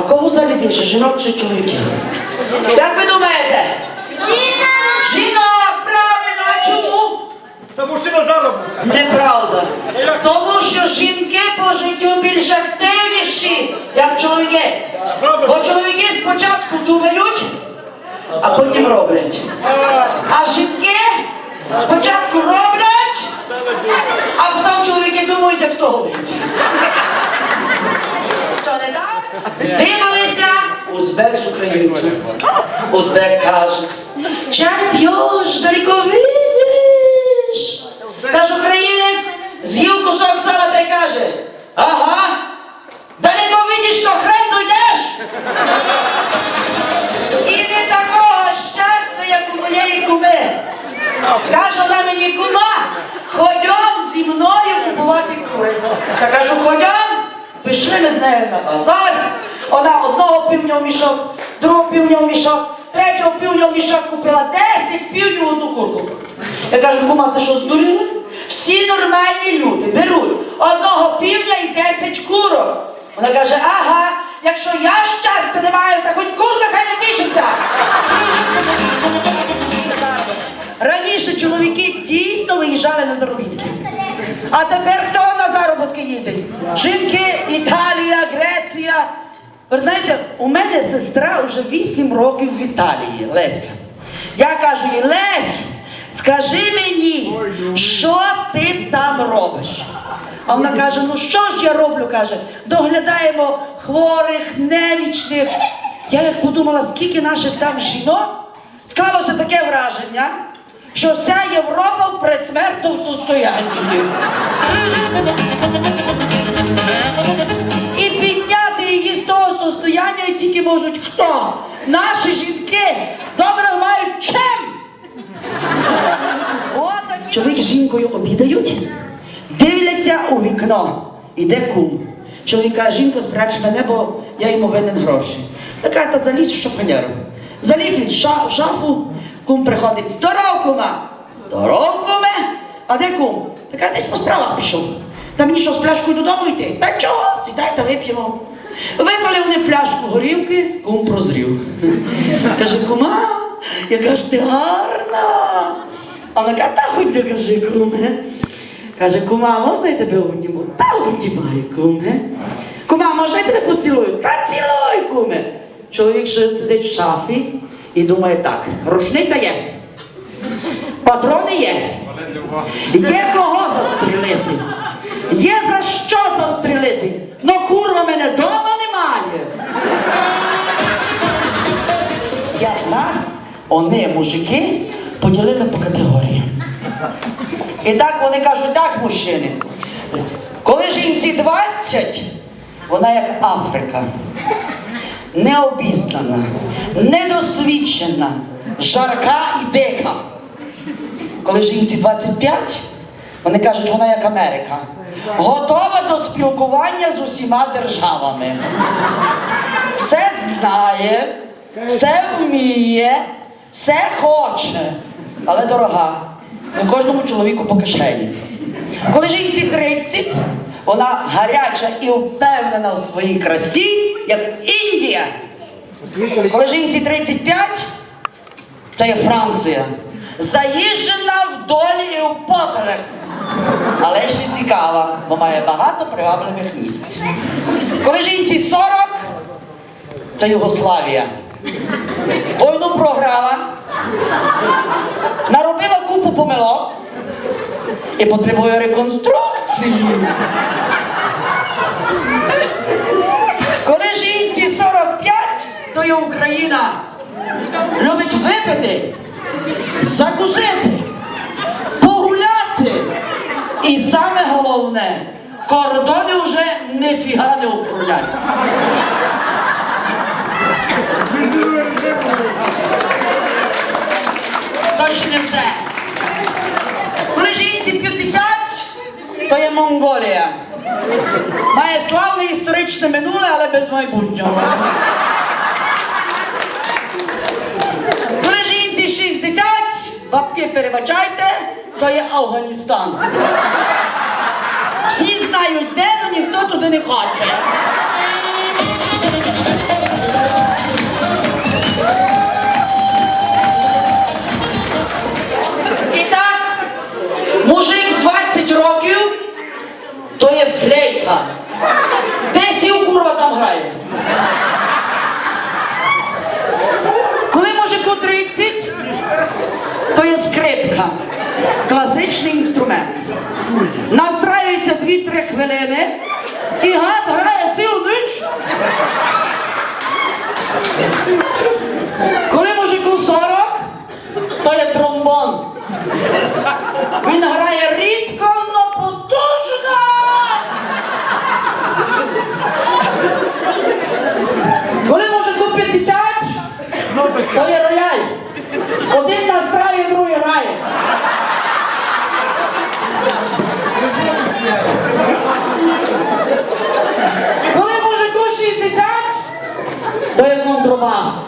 більше, жінок чи чоловіків? Як ви думаєте? Жінок, правильно, а чому? Та мужчина заробив. Неправда. Тому що жінки по життю більш активніші, як чоловіки. Бо чоловіки спочатку думають, а потім роблять. А жінки спочатку роблять, а потім чоловіки думають, як з того вийти. Що не так? Здивалися узбек з українцем. Узбек каже, чай п'єш, далеко видиш. Наш українець з'їв кусок сала та й каже, ага, далеко видиш, то хрен дойдеш. І не такого щастя, як у моєї куми. Каже вона мені кума, ходьом зі мною купувати кури. Я кажу, ходьом, пішли ми з нею на базар. Вона одного півня в мішок, другого півня мішок, третього півня в мішок купила 10 півнів одну курку. Я кажу, кума, ти що здуріла? Всі нормальні люди беруть одного півня і 10 курок. Вона каже, ага, якщо я щастя не маю, та хоч курка хай не тішиться. Раніше чоловіки дійсно виїжджали на заробітки. А тепер хто на заробітки їздить? Жінки, Італія, Греція. Ви знаєте, у мене сестра вже 8 років в Італії, Леся. Я кажу їй, Лесю, скажи мені, що ти там робиш? А вона каже: ну що ж я роблю? каже, доглядаємо хворих, немічних. Я як подумала, скільки наших там жінок, склалося таке враження, що вся Європа в предсмертному состоянні. І підняти її з того состояння і тільки можуть хто? Наші жінки добре мають чим? Чоловік з жінкою обідають, дивляться у вікно. Іде кум. Чоловік каже, жінко, спрач мене, бо я йому винен гроші. Така та залізь в шафаняру. Заліз він в ша- в шафу, кум приходить. Здоров, кума! Здоров, куме! А де кум? Така десь по справах пішов. Та мені що з пляшкою додому йти? Та чого? Сідай та вип'ємо. Випали вони пляшку горілки, кум прозрів. Каже, кума, яка ж ти гарна. А вона каже, та хоч не кажи, куме. Каже, кума, можна я тебе обніму? Та обнімай, куме. Кума, можна я тебе поцілую? Та цілуй, куме. Чоловік ще сидить в шафі і думає так, рушниця є. Патрони є. Є кого застрілити. Є за що застрілити. Но курва мене дома вони, мужики, поділили по категоріям. І так вони кажуть, так, мужчини. Коли жінці 20, вона як Африка. Необізнана, недосвідчена, жарка і дика. Коли жінці 25, вони кажуть, вона як Америка. Готова до спілкування з усіма державами. Все знає, все вміє, все хоче, але дорога. Ну, кожному чоловіку по кишені. Коли жінці 30, вона гаряча і впевнена в своїй красі, як Індія. Коли жінці 35, це є Франція. Заїжджена вдоль і впоперек. Але ще цікава, бо має багато привабливих місць. Коли жінці 40, це Югославія. Війну програла, наробила купу помилок і потребує реконструкції. Коли жінці 45, то є Україна. Любить випити, закусити, погуляти. І саме головне, кордони вже ніфіга не управляють. невже? Коли жінці 50, то є Монголія. Має славне історичне минуле, але без майбутнього. Коли жінці 60, бабки перебачайте, то є Афганістан. Всі знають, де, але ніхто туди не хоче. 10 років, то є флейта. Десь і курва там грають. Коли мужику 30, то є скрипка. Класичний інструмент. Настраюється 2-3 хвилини і гад грає цілу ніч. Коли мужику 40, 是吧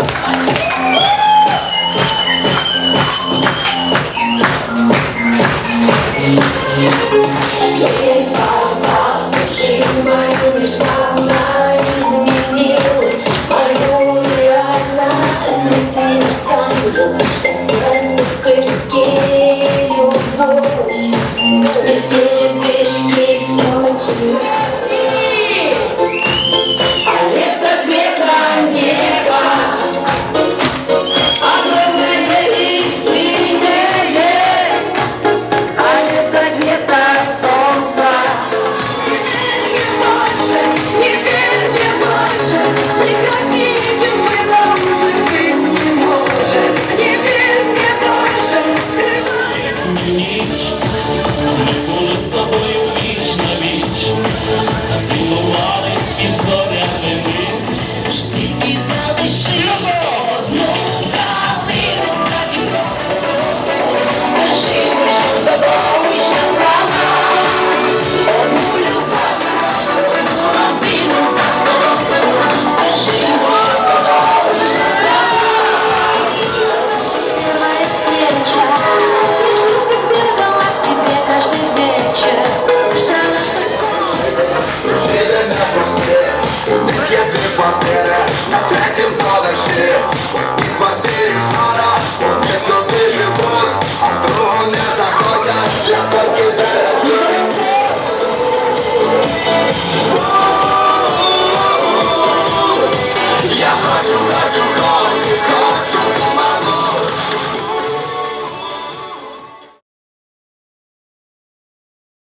Oh, my.